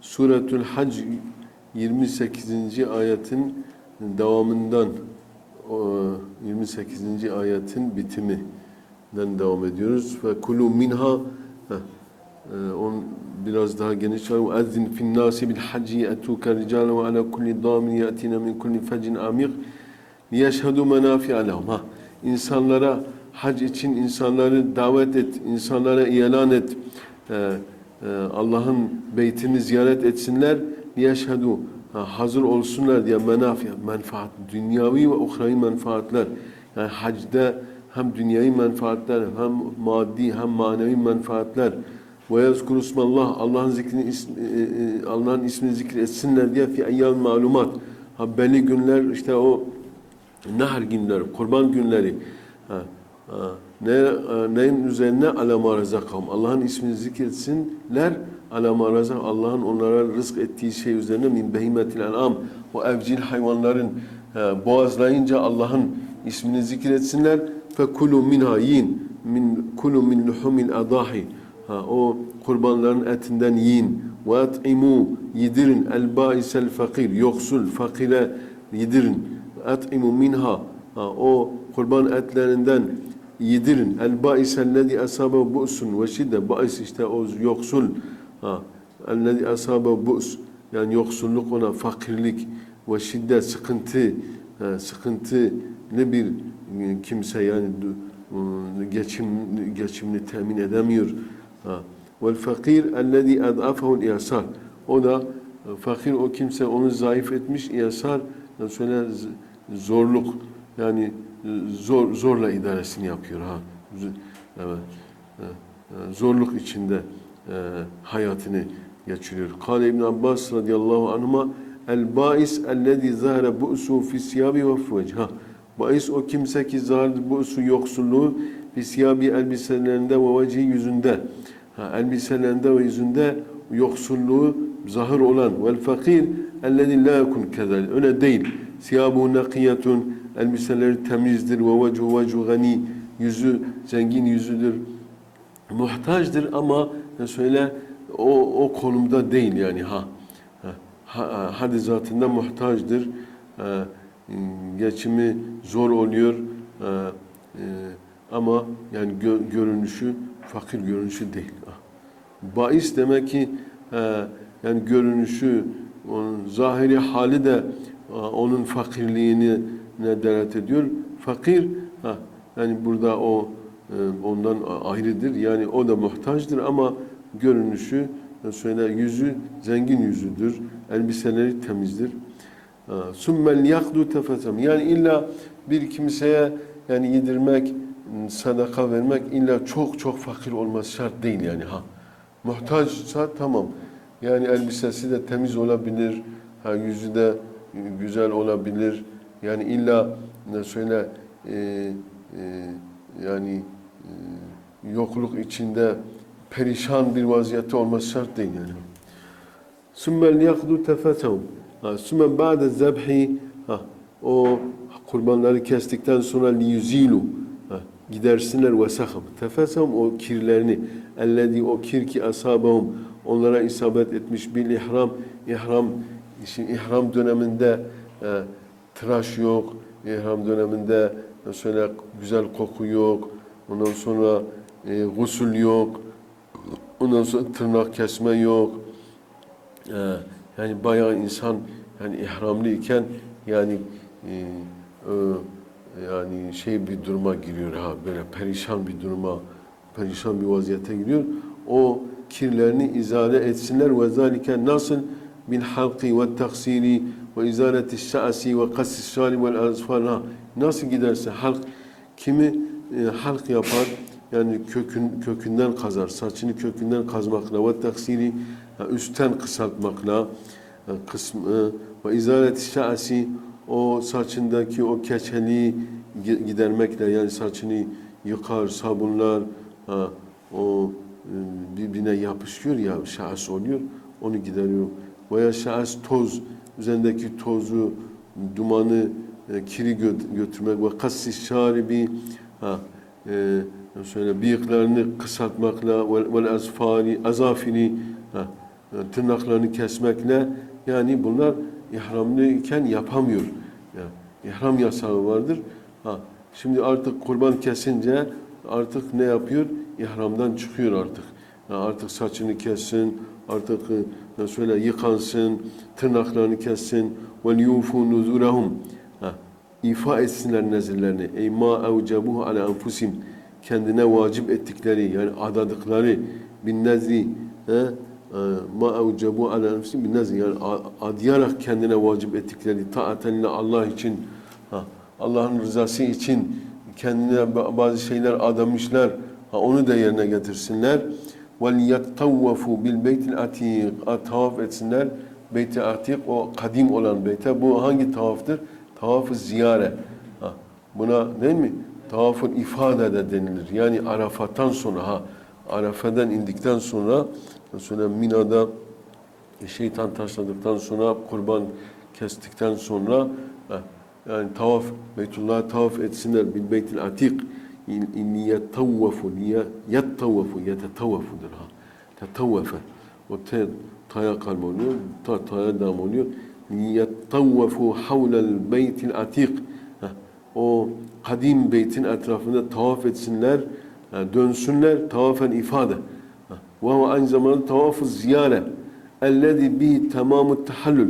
Suretül Hac 28. ayetin devamından o 28. ayetin bitiminden devam ediyoruz. Ve kulu minha ee, on biraz daha geniş var. Ezzin fin nasi bil hacci yetuka ricalen ve ala kulli damin yatina min kulli fecin amik liyeşhedü menafi'a lehum. İnsanlara hac için insanları davet et, insanlara ilan et. Ee, e, Allah'ın beytini ziyaret etsinler. Liyeşhedü ha, hazır olsunlar diye menafi'a, menfaat, dünyavi ve uhravi menfaatler. Yani hacda hem dünyavi menfaatler, hem maddi hem manevi menfaatler ve yazkuru ismallah Allah'ın zikrini e, e, Allah'ın ismini zikretsinler diye fi eyyam malumat. Ha belli günler işte o nahr günleri, kurban günleri. Ha, ha, ne e, neyin üzerine? Alama razakahum. Allah'ın ismini zikretsinler. Alama razak Allah'ın onlara rızk ettiği şey üzerine min behimetil en'am. O evcil hayvanların e, boğazlayınca Allah'ın ismini zikretsinler. Fe kulu minha yiyin. Min kulu min luhumil adahi. Ha, o kurbanların etinden yiyin. Ve at'imu yedirin. El baisel fakir. Yoksul fakire yedirin. At'imu minha. Ha, o kurban etlerinden yedirin. El baisellezi asabe bu'sun ve şidde bais işte o yoksul ha ellezi asabe bu's yani yoksulluk ona fakirlik ve şiddet sıkıntı ha, sıkıntı ne bir e, kimse yani e, geçim geçimini temin edemiyor. Ha. Vel fakir ellezî ed'afehul ihsar. O da e, fakir o kimse onu zayıf etmiş ihsar yani şöyle z- zorluk yani zor zorla idaresini yapıyor ha. Evet. E, Zorluk içinde e, hayatını geçiriyor. Kale İbn Abbas radıyallahu anhuma el bais ellezî zahara bu'su fi siyabi ve fi vecih. Ha. Bais o kimse ki zahar bu'su yoksulluğu fi siyabi elbiselerinde ve vecihi yüzünde. Ha, elbiselerinde ve yüzünde yoksulluğu zahır olan vel fakir ellezî la yekun kezel. Öyle değil. Siyabu nakiyetun elbiseleri temizdir ve vecu vecu gani yüzü zengin yüzüdür. Muhtaçtır ama söyle o o konumda değil yani ha. Ha, ha hadi zatında muhtaçtır. Geçimi zor oluyor. E, ama yani gö- görünüşü fakir görünüşü değil. Bais demek ki yani görünüşü, onun zahiri hali de onun fakirliğini delalet ediyor. Fakir, ha, yani burada o e, ondan ayrıdır. Yani o da muhtaçtır ama görünüşü, e, söyle yüzü zengin yüzüdür. Elbiseleri temizdir. Sümmel yakdu tefesem. Yani illa bir kimseye yani yedirmek, sadaka vermek illa çok çok fakir olması şart değil yani ha. Muhtaçsa tamam. Yani elbisesi de temiz olabilir, ha yüzü de güzel olabilir. Yani illa ne söyle e, e, yani e, yokluk içinde perişan bir vaziyette olması şart değil yani. Tefetehum. Ha, Sümme ba'de zebhi ha, o kurbanları kestikten sonra ha, gidersinler ve saham. Tefesehum o kirlerini ellezî o kir ki asabahum onlara isabet etmiş bil ihram ihram işin ihram döneminde e, tıraş yok. ihram döneminde mesela güzel koku yok. Ondan sonra e, gusül yok. Ondan sonra tırnak kesme yok. Ee, yani bayağı insan yani ihramlı iken yani e, e, yani şey bir duruma giriyor ha böyle perişan bir duruma perişan bir vaziyete giriyor. O kirlerini izale etsinler ve zalike nasıl bil halqi ve taksiri ve izaleti şa'si ve kassi şali vel azfar ha nasıl giderse halk kimi e, halk yapar yani kökün kökünden kazar. Saçını kökünden kazmakla ve taksiri üstten kısaltmakla kısmı. Ve izaleti şa'si o saçındaki o keçeliği gi- gidermekle yani saçını yıkar, sabunlar ha, o e, birbirine yapışıyor ya şahs oluyor onu gideriyor. Veya şahs toz üzerindeki tozu, dumanı, e, kiri gö- götürmek ve kassi şaribi ha, e, şöyle bıyıklarını kısaltmakla vel azfari, azafini ha, tırnaklarını kesmekle yani bunlar ihramlıyken yapamıyor. Yani ihram yasağı vardır. Ha, şimdi artık kurban kesince artık ne yapıyor? İhramdan çıkıyor artık. Yani artık saçını kessin, artık e, nasıl söyle yıkansın, tırnaklarını kessin ve yufu nuzurahum. İfa etsinler nezirlerini. Ey ma evcebuhu ala enfusim. Kendine vacip ettikleri yani adadıkları bin nezri e, ma evcebu ala enfusim bin nezri yani adayarak kendine vacip ettikleri taaten Allah için Allah'ın rızası için kendine bazı şeyler adamışlar. Ha, onu da yerine getirsinler bil beytil atik tavaf etsinler Beyt-i Atik o kadim olan beyte. Bu hangi tavaftır? Tavaf-ı ziyare. Ha, buna değil mi? Tavaf-ı ifade de denilir. Yani Arafat'tan sonra ha Arafa'dan indikten sonra sonra Mina'da şeytan taşladıktan sonra kurban kestikten sonra ha, yani tavaf Beytullah'a tavaf etsinler bil beytil atik yettavvafu yettavvafu yetetavvafudur ha tetavvafe o te taya kalb oluyor ta taya dam oluyor yettavvafu havlel beytil atik o kadim beytin etrafında tavaf etsinler ha, dönsünler tavafen ifade ve aynı zamanda tavaf-ı ziyare ellezî bihi tamamut tahallül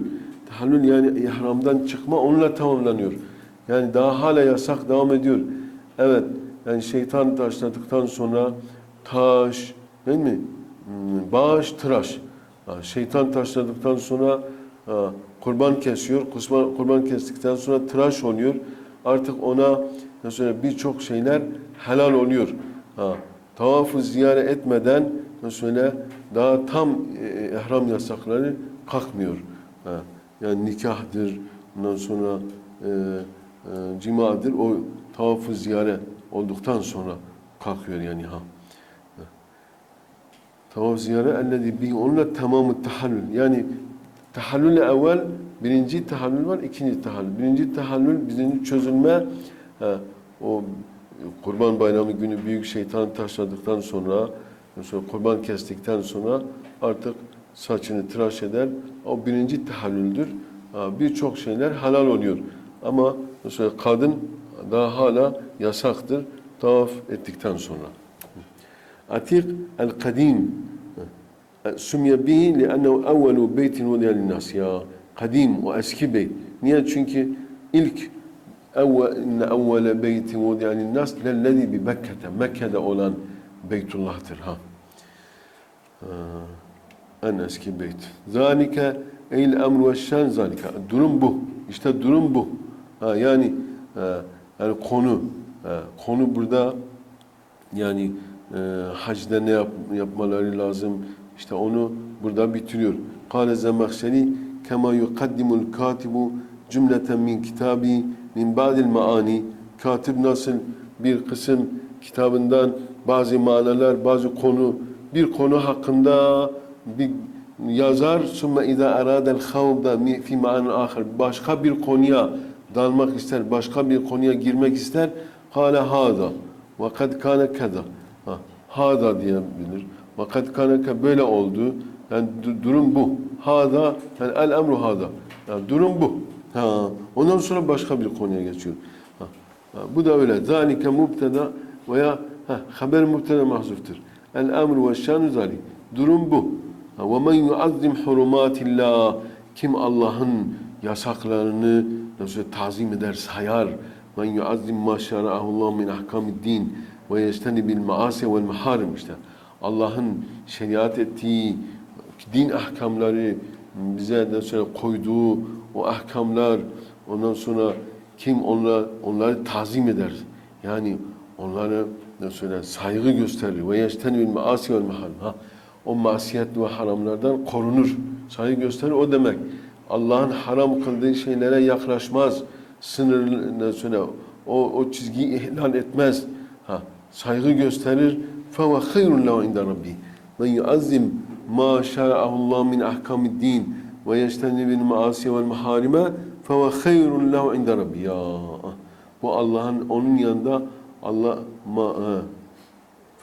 tahallül yani ihramdan çıkma onunla tamamlanıyor. yani daha hala yasak devam ediyor. Evet yani şeytan taşladıktan sonra taş değil mi Hmm, baş tıraş şeytan taşladıktan sonra kurban kesiyor kurban, kurban kestikten sonra tıraş oluyor artık ona birçok şeyler helal oluyor ha, tavafı ziyare etmeden mesela daha tam e, ihram yasakları kalkmıyor. Yani nikahdır, ondan sonra e, e, cimadır. O tavafı ziyare olduktan sonra kalkıyor yani ha. Tavaf ziyare ellezî bihi onunla tamamı tahallül. Yani tahallül evvel birinci tahallül var, ikinci tahallül. Birinci tahallül birinci çözülme ha, o Kurban Bayramı günü büyük şeytan taşladıktan sonra sonra kurban kestikten sonra artık saçını tıraş eder. O birinci tahallüldür. Ha, Birçok şeyler halal oluyor. Ama mesela kadın daha hala yasaktır tavaf ettikten sonra. Atik el-kadim sümye bihi li'ennehu evvelu beytin vudiya linnas. Ya kadim o eski beyt. Niye? Çünkü ilk inne evvele beytin vudiya linnas lellezî bi Mekke'te. Mekke'de olan Beytullah'tır. Ha. Ha, En eski beyt. Zalike eyle emru ve şen zalike. Durum bu. İşte durum bu. Ha, yani e, yani konu konu burada yani e, hacda ne yap, yapmaları lazım? İşte onu burada bitiriyor. Kale Zemahşeri kema yukaddimul katibu cümleten min kitabi min ba'dil maani katip nasıl bir kısım kitabından bazı manalar, bazı konu bir konu hakkında bir yazar sümme izâ arâdel havda fi ma'anin ahir başka bir konuya dalmak ister, başka bir konuya girmek ister. Kale hâda ve kad kâne keda. Ha, Hada diyebilir. Ve kad kâne ke- böyle oldu. Yani du- durum bu. Hada yani el emru hada. Yani durum bu. Ha, ondan sonra başka bir konuya geçiyor. Ha, ha, bu da öyle. Zalike mubteda veya ha, haber mubteda mahzuftur. El emru ve şanu zalik. Durum bu. Ve men yuazzim hurumatillah. Kim Allah'ın yasaklarını nasıl tazim eder, sayar. Men yuazzim ma şera'ahullah min ahkamiddin ve yesteni bil maasi vel maharim işte. Allah'ın şeriat ettiği din ahkamları bize de sonra koyduğu o ahkamlar ondan sonra kim onlar onları tazim eder. Yani onlara ne söyle saygı gösterir ve yeştenül maasi vel maharim. Ha, o masiyet ve haramlardan korunur. saygı gösterir o demek. Allah'ın haram kıldığı şeylere yaklaşmaz. Sınırına sonra o, o çizgiyi ihlal etmez. Ha, saygı gösterir. فَوَ خَيْرٌ لَهُ عِنْدَ رَبِّهِ مَنْ يُعَزِّمْ مَا شَرَعَهُ اللّٰهُ مِنْ أَحْكَامِ الدِّينِ وَيَجْتَنِبِ الْمَعَاسِيَ وَالْمَحَارِمَ فَوَ خَيْرٌ لَهُ عِنْدَ رَبِّهِ Ya bu Allah'ın onun yanında Allah ma ha.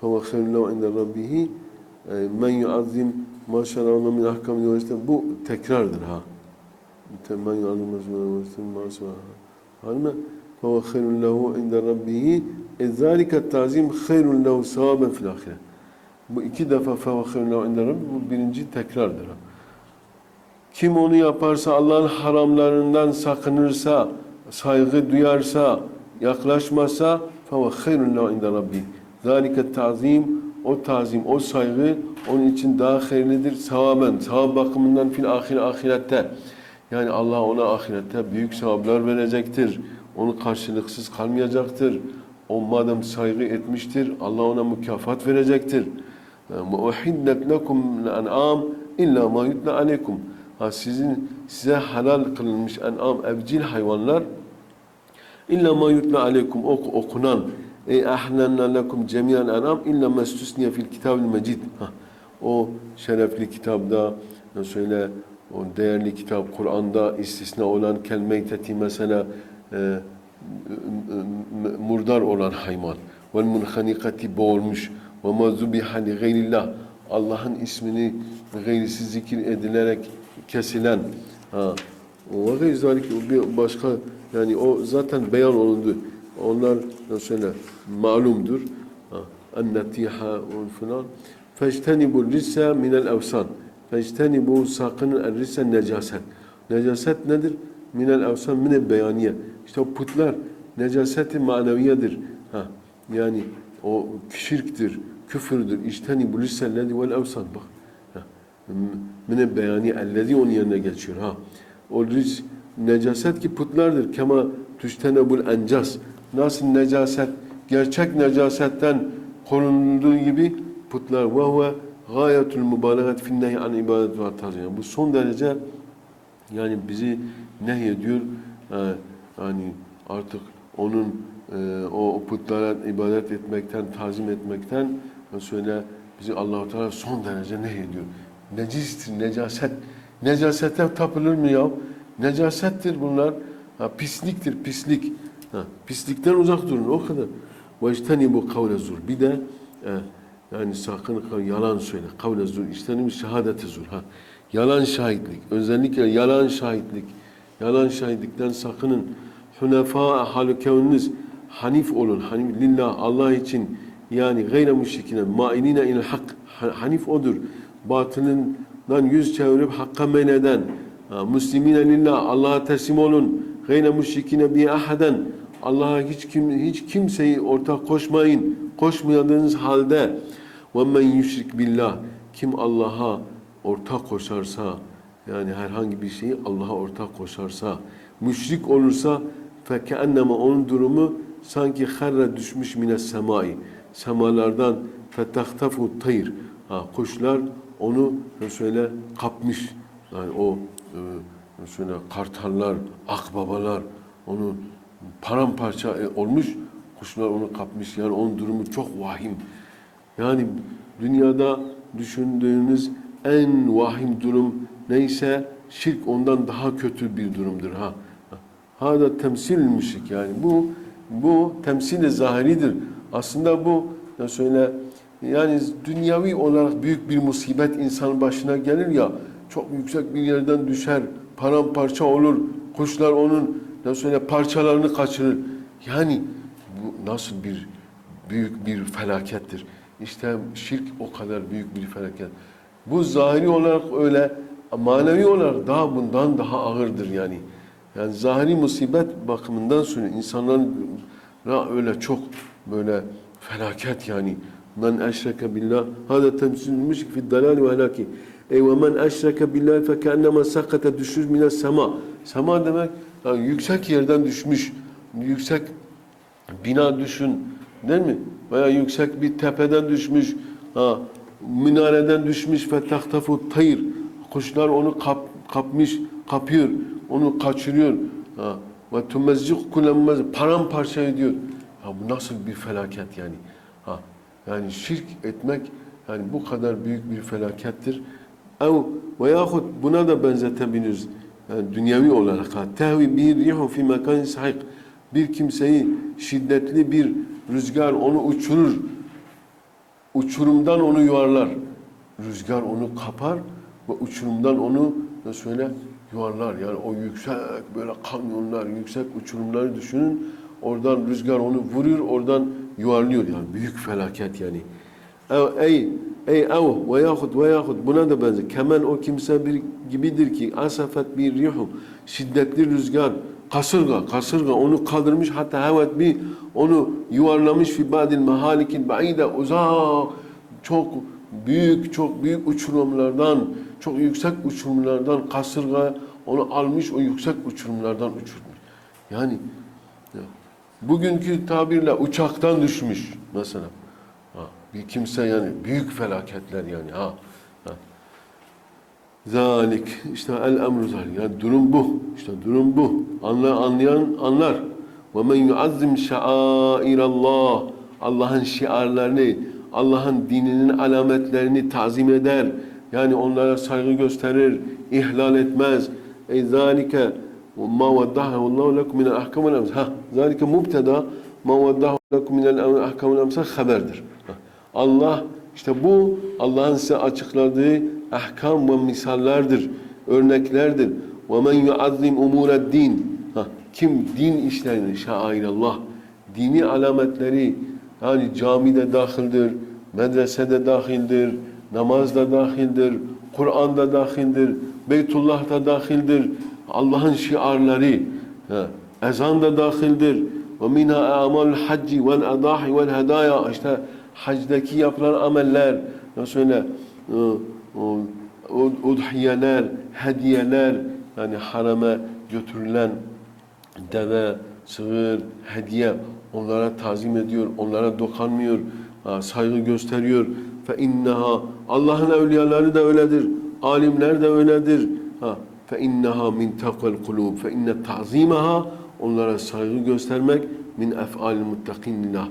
فَوَ خَيْرٌ لَهُ عِنْدَ رَبِّهِ men yuazzim maşallah min ahkamine ve işte bu tekrardır ha. Men yuazzim maşallah ve işte maşallah. Halime فَوَ خَيْرٌ لَهُ عِنْدَ رَبِّهِ اِذَّٰلِكَ التَّعْزِيمُ خَيْرٌ لَهُ سَوَابًا فِي الْآخِرَةِ Bu iki defa فَوَ خَيْرٌ لَهُ عِنْدَ رَبِّهِ bu birinci tekrardır ha. Kim onu yaparsa Allah'ın haramlarından sakınırsa, saygı duyarsa, yaklaşmasa فَوَ خَيْرٌ لَهُ عِنْدَ رَبِّهِ ذَٰلِكَ tazim o tazim, o saygı onun için daha hayırlıdır. Savaben, sevap bakımından fil ahir ahirette. Yani Allah ona ahirette büyük sevaplar verecektir. Onu karşılıksız kalmayacaktır. O madem saygı etmiştir, Allah ona mükafat verecektir. وَاُحِدَّتْ لَكُمْ الْاَنْعَامِ اِلَّا مَا يُتْلَ عَلَيْكُمْ Ha sizin size halal kılınmış en'am, evcil hayvanlar İlla ma yutla aleykum ok, okunan ey ahlanna lekum cemiyan enam illa mestusniye fil kitabil mecid. Ha, O şerefli kitapta ne söyle o değerli kitap Kur'an'da istisna olan kelime-i mesela e, murdar olan hayvan vel munhanikati boğulmuş ve ma zubiha li gayrillah Allah'ın ismini gayrisi zikir edilerek kesilen ha, ve gayri bir başka yani o zaten beyan olundu. Onlar nasıl söyle malumdur. Ennetiha falan. Fectenibul risse minel evsan. Fectenibu sakının el risse necaset. Necaset nedir? Minel evsan mine beyaniye. İşte o putlar necaseti maneviyedir. Ha, yani o şirktir, küfürdür. İştenibul risse lezi vel evsan. Bak. Ha. Mine beyani ellezi onun yerine geçiyor. Ha. O ric necaset ki putlardır. Kema tüştenebul encas. Nasıl necaset gerçek necasetten korunduğu gibi putlar ve huve gayetul mübalagat fin nehy an ibadet ve Yani bu son derece yani bizi nehyediyor. Ee, yani artık onun e, o putlara ibadet etmekten, tazim etmekten söyle bizi Allahu Teala son derece nehyediyor. Necistir, necaset. Necasete tapılır mı ya? Necasettir bunlar. Ha, pisliktir, pislik. Ha, pislikten uzak durun o kadar. Ve bu kavle zur. Bir de e, yani sakın yalan söyle. Kavle zur. İştenibu şehadeti zur. Ha. Yalan şahitlik. Özellikle yalan şahitlik. Yalan şahitlikten sakının. Hunefa halu kevniniz hanif olun. Hanif lillah Allah için yani gayre müşrikine mailina il hak. Hanif odur. Batılından yüz çevirip hakka meyleden. Ha, Müslimine lillah Allah'a teslim olun. Gayre müşrikine bi ahaden. Allah'a hiç kim hiç kimseyi ortak koşmayın. Koşmayadığınız halde ve men yüşrik billah kim Allah'a ortak koşarsa yani herhangi bir şeyi Allah'a ortak koşarsa müşrik olursa fekenneme onun durumu sanki harre düşmüş mine semai semalardan fetahtafu tayr. Ha, kuşlar onu şöyle kapmış. Yani o e, şöyle kartallar akbabalar onu paramparça e, olmuş. Kuşlar onu kapmış. Yani onun durumu çok vahim. Yani dünyada düşündüğünüz en vahim durum neyse şirk ondan daha kötü bir durumdur ha. Ha da temsil müşrik yani bu bu temsil zahiridir. Aslında bu ya söyle yani dünyavi olarak büyük bir musibet insanın başına gelir ya çok yüksek bir yerden düşer, paramparça olur, kuşlar onun ya söyle parçalarını kaçırır. Yani bu nasıl bir büyük bir felakettir. İşte şirk o kadar büyük bir felaket. Bu zahiri olarak öyle, manevi olarak daha bundan daha ağırdır yani. Yani zahiri musibet bakımından sonra insanların öyle çok böyle felaket yani. Men eşreke billah hada temsilmiş fi dalal ve helaki. Ey ve men eşreke billah fe keennema sakata düşür mine sema. Sema demek yani yüksek yerden düşmüş. Yüksek bina düşün değil mi? Veya yüksek bir tepeden düşmüş. Ha, minareden düşmüş ve tahtafu tayır. kuşlar onu kap, kapmış, kapıyor, onu kaçırıyor. Ha. Ve tumezzik kullanmaz, paramparça ediyor. Ha, bu nasıl bir felaket yani? Ha. Yani şirk etmek yani bu kadar büyük bir felakettir. Ev ve yahut buna da benzetebiliriz. Yani dünyevi olarak ha. Tehvi bir rihu fi mekan sahik. Bir kimseyi şiddetli bir rüzgar onu uçurur. Uçurumdan onu yuvarlar. Rüzgar onu kapar ve uçurumdan onu ne söyle yuvarlar. Yani o yüksek böyle kamyonlar, yüksek uçurumları düşünün. Oradan rüzgar onu vuruyor, oradan yuvarlıyor yani büyük felaket yani. Ev, ey ey ev ve yahut ve yahut buna da benzer. Kemen o kimse bir gibidir ki asafet bir rihu şiddetli rüzgar kasırga kasırga onu kaldırmış hatta hevet bir onu yuvarlamış fi badil mahalikin baide uzak çok büyük çok büyük uçurumlardan çok yüksek uçurumlardan kasırga onu almış o yüksek uçurumlardan uçurmuş. Yani ya, bugünkü tabirle uçaktan düşmüş mesela. Bir kimse yani büyük felaketler yani ha. ha. Zalik işte el emru zalik. Yani durum bu. İşte durum bu. Anla, anlayan anlar. Ve men yuazzim şairallah. Allah'ın şiarlarını, Allah'ın dininin alametlerini tazim eder. Yani onlara saygı gösterir, ihlal etmez. Ey zalike ma veddahu Allahu lekum min el-ahkam vel Ha, zalike mubtada ma veddahu lekum min el-ahkam vel emsal haberdir. Ha. Allah işte bu Allah'ın size açıkladığı ahkam ve misallerdir, örneklerdir. Yuazzim umurad din. Ha, kim din işlerini şairallah, dini alametleri yani camide dahildir, medresede dahildir, namazda dahildir, Kur'an'da dahildir, Beytullah'ta dahildir. Allah'ın şiarları, ezan da dahildir. Hacci vel adahi vel hedaya. İşte hacdaki yapılan ameller, nasıl öyle, udhiyeler, hediyeler, yani harame götürülen deve, sığır, hediye onlara tazim ediyor, onlara dokanmıyor, ha, saygı gösteriyor. Fe inneha Allah'ın evliyaları da öyledir, alimler de öyledir. Ha, fe inneha min takvel kulub. Fe inne onlara saygı göstermek min ef'al muttakinillah.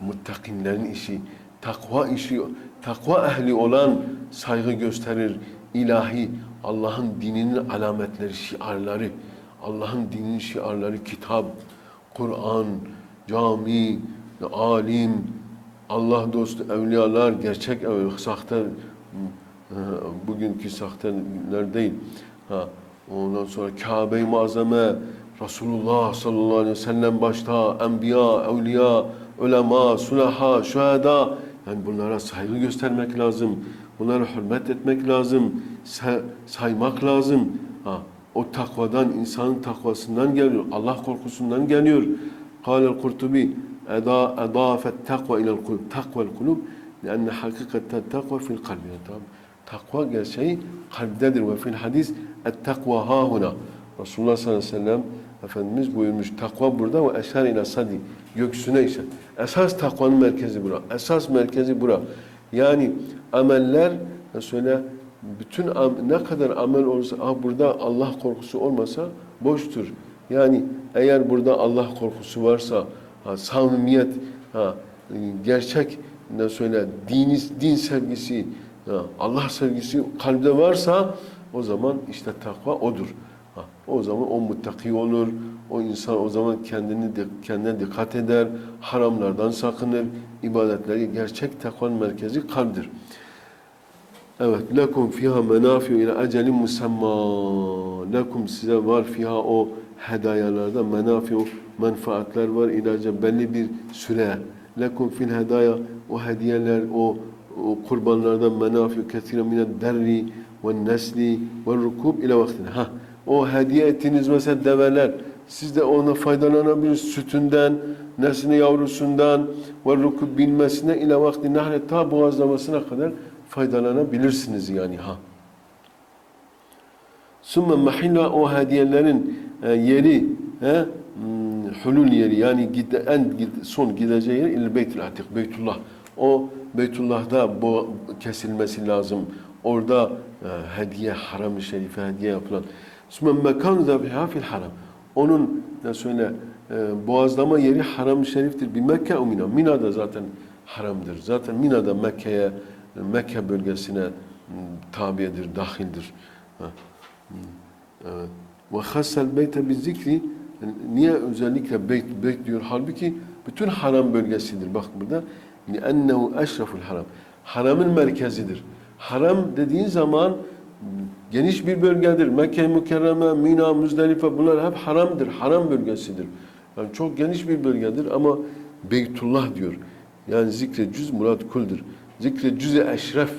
Muttakinlerin işi, takva işi, takva ehli olan saygı gösterir. ilahi Allah'ın dininin alametleri, şiarları, Allah'ın dininin şiarları kitap, Kur'an, cami, alim, Allah dostu, evliyalar, gerçek evliyalar, sahte, e, bugünkü sahteler değil. Ha, ondan sonra Kabe-i Muazzame, Resulullah sallallahu aleyhi ve sellem başta, enbiya, evliya, ulema, sulaha, şuhada yani bunlara saygı göstermek lazım. Bunlara hürmet etmek lazım. Saymak lazım. Ha, o takvadan, insanın takvasından geliyor. Allah korkusundan geliyor. Kâlel kurtubi eda edâfet takva ilel kulub. Takvel kulub. Lenne hakikaten takva fil kalbi. Tamam. Takva gerçeği kalptedir. Ve fil hadis et takva hahuna. Resulullah sallallahu aleyhi ve sellem Efendimiz buyurmuş. Takva burada ve eşer ile sadi göksüne işaret. Esas takvanın merkezi bura. Esas merkezi bura. Yani ameller söyle bütün ne kadar amel olursa ah burada Allah korkusu olmasa boştur. Yani eğer burada Allah korkusu varsa ha, samimiyet ha, gerçek ne söyle dini, din sevgisi ha, Allah sevgisi kalpte varsa o zaman işte takva odur. O zaman o muttaki olur. O insan o zaman kendini kendine dikkat eder. Haramlardan sakınır. ibadetleri gerçek takvanın merkezi kalptir. Evet. Lekum fiha menafiu ila ecelin musamma. Lekum size var fiha o hedayalarda menafiu menfaatler var ilaca belli bir süre. Lekum fil hedaya o hediyeler o, o kurbanlardan menafiu kesire mine derri ve nesli ve rukub ile vaktine. Ha, o hediye ettiğiniz mesela develer siz de ona faydalanabilirsiniz. Sütünden, nesli yavrusundan ve rukub binmesine ile vakti nahre ta boğazlamasına kadar faydalanabilirsiniz yani ha. Sümme mahilla o hediyelerin e, yeri he, hmm, hulul yeri yani gide, en gide- son gideceği yer il beytül atik beytullah. O Beytullah'da bu kesilmesi lazım. orada e, hediye, haram-ı şerife hediye yapılan. Sümme mekan zabiha fil haram. Onun ne söyle e, boğazlama yeri haram-ı şeriftir. Bir Mekke o Mina. Mina da zaten haramdır. Zaten Mina da Mekke'ye, Mekke bölgesine m, tabidir, dahildir. Ha. Hmm. Evet. Ve hassel beyte bir zikri niye özellikle beyt, beyt diyor halbuki bütün haram bölgesidir. Bak burada لِأَنَّهُ eşraful haram. Haramın merkezidir. Haram dediğin zaman geniş bir bölgedir. Mekke, Mükerreme, Mina, Müzdelife bunlar hep haramdır. Haram bölgesidir. Yani çok geniş bir bölgedir ama Beytullah diyor. Yani zikre cüz murad kuldür. Zikre cüz-i eşref.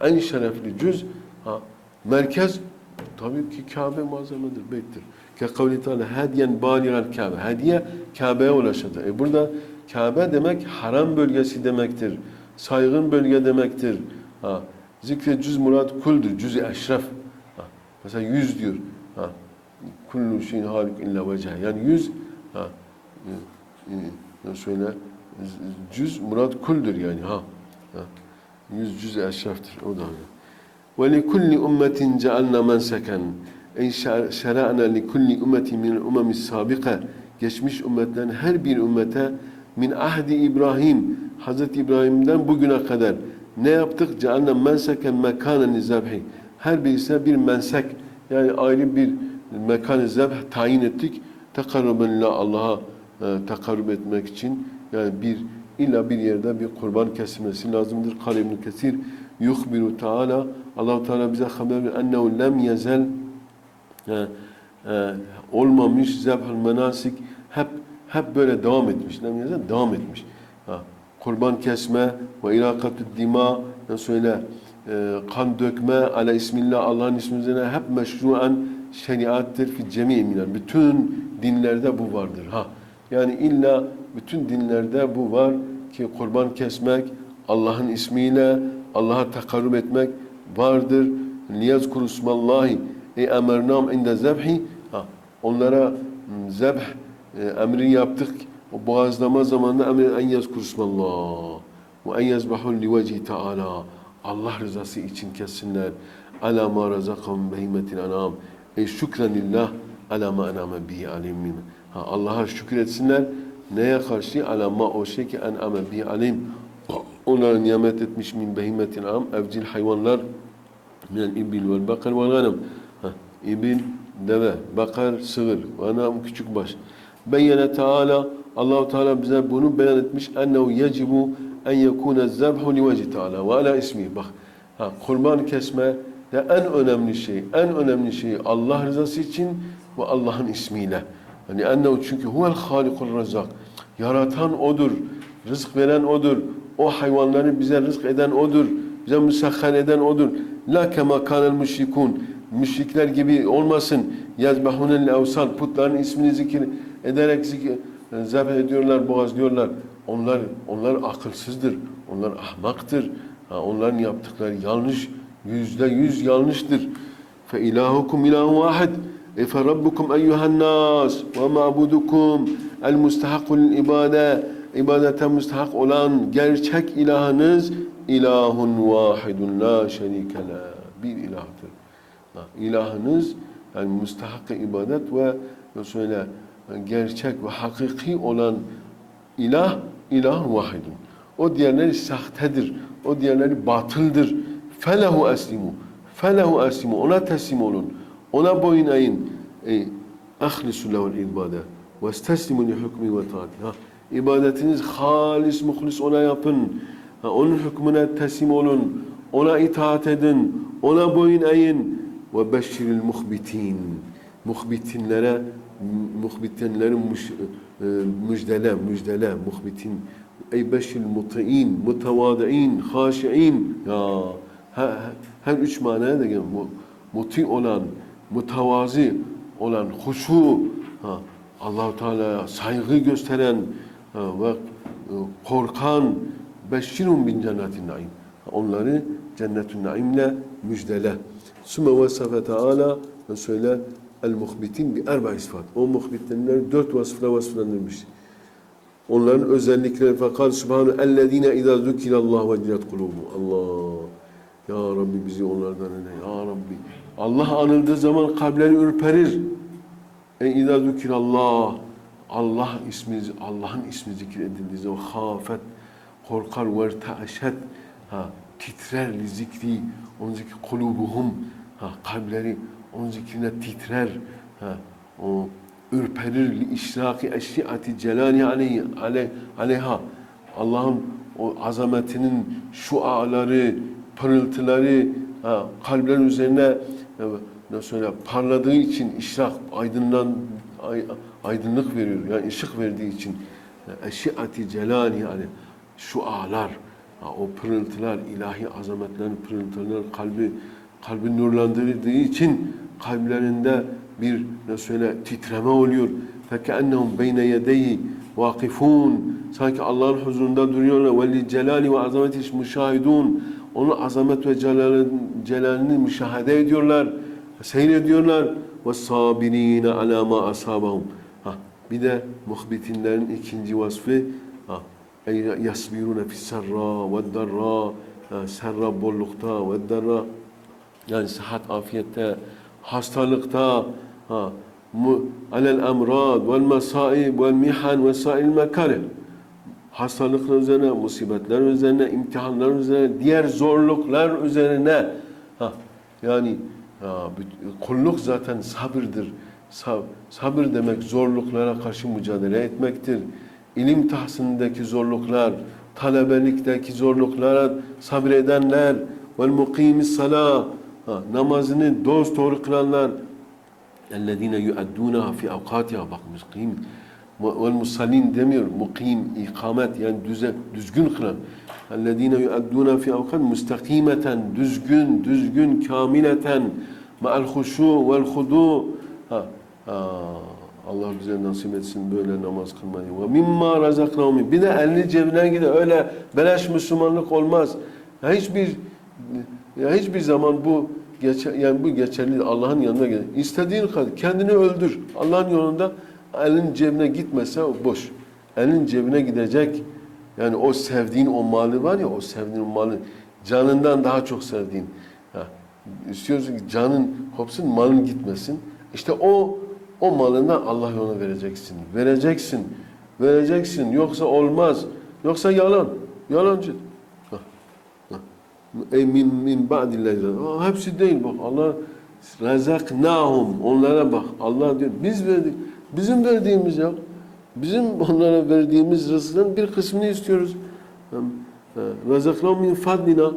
En şerefli cüz ha, merkez tabii ki Kabe malzemedir, beyttir. Ke kavli teala hediyen baligal Kabe. Hediye Kabe'ye ulaşacak. E burada Kabe demek haram bölgesi demektir. Saygın bölge demektir. Ha, Zikre cüz murat kuldür, cüz eşref. Ha, mesela yüz diyor. Ha, kullu şeyin halik illa vecah. Yani yüz, ha, e, e, söyle, cüz murat kuldür yani. Ha, ha. Yüz cüz eşreftir. O da öyle. Ve li kulli ummetin cealna menseken. Ey şera'na li kulli ümmeti min umami sabika. Geçmiş ümmetten her bir ümmete min ahdi İbrahim. Hazreti İbrahim'den bugüne kadar ne yaptık? Cealna menseken mekanen zebhi her birisine bir mensek yani ayrı bir mekan zebh tayin ettik. Tekarruben la Allah'a e, tekarrub etmek için yani bir illa bir yerde bir kurban kesilmesi lazımdır. Kale İbn Kesir yuhbiru Teala Allah Teala bize haber veriyor ennehu lem yezel e, e, olmamış zebhül menasik hep hep böyle devam etmiş. Lem yezel devam etmiş. Ha, kurban kesme ve ilakatü dima ne söyle e, kan dökme ala ismillah Allah'ın ismi hep meşruen şeriattır fi cemi. Bütün dinlerde bu vardır. Ha. Yani illa bütün dinlerde bu var ki kurban kesmek Allah'ın ismiyle Allah'a takarrub etmek vardır. Liyazkuru ismallahi e emernam inde zebhi ha. onlara zebh e, emri yaptık. O boğazlama zamanında emri en yazkuru ismallah ve en yazbahu li vecihi teala Allah rızası için kessinler. Ala ma razakahum behimetil anam. E şükren lillah ala ma ename bihi alim min. Ha, Allah'a şükür etsinler. Neye karşı? Ala ma o şey ki ename bihi alim. Onlara nimet etmiş min behimetil anam. Evcil hayvanlar minel ibil vel bakar vel ganem. Ha, İbil, deve, bakar, sığır, ve anam küçük baş. Beyyene Teala Allahu Teala bize bunu beyan etmiş. Ennehu yecibu en yekune zebhu li Teala ve ala ismi. Bak, ha, kurban kesme de en önemli şey, en önemli şey Allah rızası için ve Allah'ın ismiyle. Yani ennehu çünkü huvel halikul razak. Yaratan odur, rızık veren odur. O hayvanları bize rızık eden odur. Bize müsahhar eden odur. La kema kanel müşrikun. Müşrikler gibi olmasın. Yazbahunel evsan. Putların ismini zikir ederek zikir, zebh ediyorlar, boğazlıyorlar. Onlar onlar akılsızdır. Onlar ahmaktır. Ha, onların yaptıkları yanlış. Yüzde yüz yanlıştır. Fe ilahukum ilahun vahid. E fe rabbukum eyyuhan nas ve ma'budukum el mustahakul ibade ibadete müstahak olan gerçek ilahınız ilahun vahidun la şerike la bir ilahtır. Ha, İlahınız yani müstahak ibadet ve söyle gerçek ve hakiki olan ilah ilah vahidun. O diğerleri sahtedir. O diğerleri batıldır. Felehu eslimu. Felehu eslimu. Ona teslim olun. Ona boyun eğin. E, ahlisu lehul ibade. Ve esteslimu li hukmi ve ibadetiniz halis, muhlis ona yapın. Ha, onun hükmüne teslim olun. Ona itaat edin. Ona boyun eğin. Ve beşşiril muhbitin. Muhbitinlere muhbitinlerin müş, e, müjdele, müjdele, muhbitin. Ey beşil muti'in, mutevadi'in, haşi'in. Ya her, üç manaya da gelen mu- muti olan, mutavazi olan, huşu, ha, allah Teala'ya saygı gösteren ve e, korkan beşşirun bin cennetin naim. Onları cennet-ü naimle müjdele. Sümme vesafe Teala ve söyle el muhbitin bir erba isfat. O muhbitleri dört vasıfla vasıflandırmış. Onların özellikleri fakat subhanahu ellezine izâ zükirallahu vecilet kulubu. Allah. Ya Rabbi bizi onlardan eyle. Ya Rabbi. Allah anıldığı zaman kalpleri ürperir. E idâ zükirallah. Allah ismi, Allah'ın ismi zikredildiği zaman hafet, korkar ve te'eşet. Ha, titrer li zikri. Onun zikri kulubuhum. Ha, kalpleri onun zikrine titrer. Ha, o ürperir işraki eşriati celali aleyhi, aley, aleyha. Allah'ın o azametinin şuaları, pırıltıları ha, kalplerin üzerine e, nasıl söyle parladığı için işrak aydınlan ay- aydınlık veriyor. Yani ışık verdiği için e, eşiati celali yani şualar ha, o pırıltılar ilahi azametlerin pırıltılar kalbi kalbi nurlandırdığı için kalplerinde bir nasıl söyle titreme oluyor. فَكَأَنَّهُمْ بَيْنَ يَدَيْهِ vakifun sanki Allah'ın huzurunda duruyorlar ve li celali ve azameti müşahidun onun azamet ve celalini, celalini müşahede ediyorlar seyrediyorlar ve sabirine ala ma asabahum ha bir de muhbitinlerin ikinci vasfı ha ey yasbirune fis serra ve darra ha, serra bollukta ve darra yani sıhhat afiyette hastalıkta ha alel emrad vel mesaib vel mihan ve sail mekarih hastalıklar üzerine, musibetler üzerine, imtihanlar üzerine, diğer zorluklar üzerine ha, yani ha, kulluk zaten sabırdır. Sab- sabır demek zorluklara karşı mücadele etmektir. İlim tahsilindeki zorluklar, talebelikteki zorluklara sabredenler, vel mukimis salah, ha, namazını dost doğru kılanlar, اَلَّذ۪ينَ يُؤَدُّونَهَا فِي اَوْقَاتِهَا Bak mukim. Vel musallin demiyor. Mukim, ikamet yani düze, düzgün kılan. اَلَّذ۪ينَ يُؤَدُّونَهَا فِي اَوْقَاتِ müstakimeten, düzgün, düzgün, kamileten, ma'al huşu vel hudu. Ha, ha, Allah bize nasip etsin böyle namaz kılmayı. Ve mimma razaknahum. Bir de elini cebine gider. Öyle beleş Müslümanlık olmaz. Ya hiçbir ya hiçbir zaman bu geçer, yani bu geçerli. Allah'ın yanına gel. İstediğin kadar kendini öldür. Allah'ın yolunda elin cebine gitmese o boş. Elin cebine gidecek. Yani o sevdiğin o malı var ya o sevdiğin o malı canından daha çok sevdiğin. Ha, istiyorsun ki canın kopsun malın gitmesin. İşte o o malını Allah yoluna vereceksin. Vereceksin. Vereceksin. Yoksa olmaz. Yoksa yalan. Yalancı. Ey min min ba'dillahi. Hepsi değil bak. Allah razaknahum. Onlara bak. Allah diyor biz verdik. Bizim verdiğimiz ya. Bizim onlara verdiğimiz rızkın bir kısmını istiyoruz. Razaknahum min fadlina.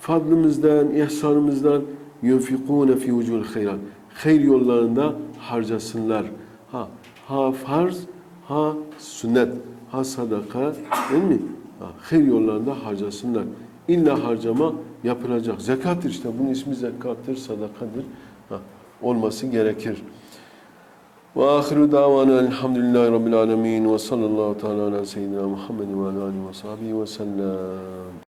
Fadlımızdan, ihsanımızdan yunfikune fi vucuhul hayran. Hayır yollarında harcasınlar. Ha, ha farz, ha sünnet, ha sadaka, değil mi? Ha, hayır yollarında harcasınlar. İlla harcama yapılacak. Zekattır işte. Bunun ismi zekattır, sadakadır. Ha, olması gerekir. Ve ahiru davana elhamdülillahi rabbil alemin ve sallallahu teala ala seyyidina Muhammedin ve ala alihi ve sahbihi ve sellem.